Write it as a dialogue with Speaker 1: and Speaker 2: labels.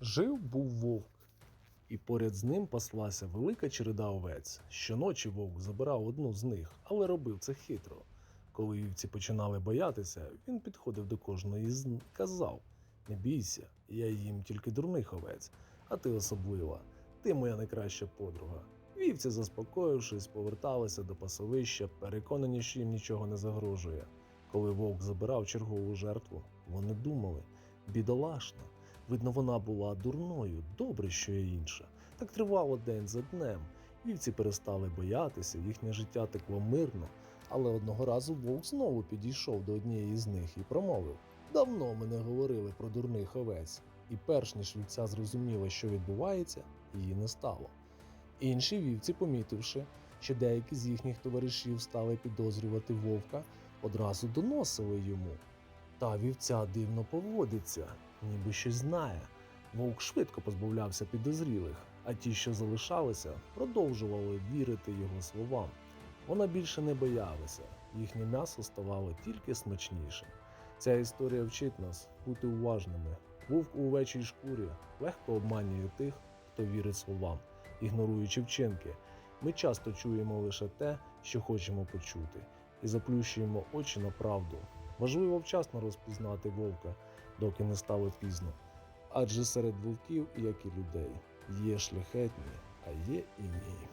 Speaker 1: Жив був вовк, і поряд з ним паслася велика череда овець. Щоночі вовк забирав одну з них, але робив це хитро. Коли вівці починали боятися, він підходив до кожної з них казав: Не бійся, я їм тільки дурних овець, а ти особлива. Ти моя найкраща подруга. Вівці, заспокоївшись, поверталися до пасовища, переконані, що їм нічого не загрожує. Коли вовк забирав чергову жертву, вони думали: бідолашна, видно, вона була дурною, добре, що є інша. Так тривало день за днем. Вівці перестали боятися, їхнє життя текло мирно, але одного разу вовк знову підійшов до однієї з них і промовив: Давно ми не говорили про дурних овець, і перш ніж вівця зрозуміла, що відбувається, її не стало. Інші вівці, помітивши, що деякі з їхніх товаришів стали підозрювати вовка, одразу доносили йому. Та вівця дивно поводиться, ніби щось знає. Вовк швидко позбавлявся підозрілих, а ті, що залишалися, продовжували вірити його словам. Вона більше не боялася, їхнє м'ясо ставало тільки смачнішим. Ця історія вчить нас бути уважними. Вовк у овечій шкурі легко обманює тих, хто вірить словам, ігноруючи вчинки. Ми часто чуємо лише те, що хочемо почути, і заплющуємо очі на правду. Важливо вчасно розпізнати вовка, доки не стало пізно. Адже серед вовків, як і людей, є шляхетні, а є і ні.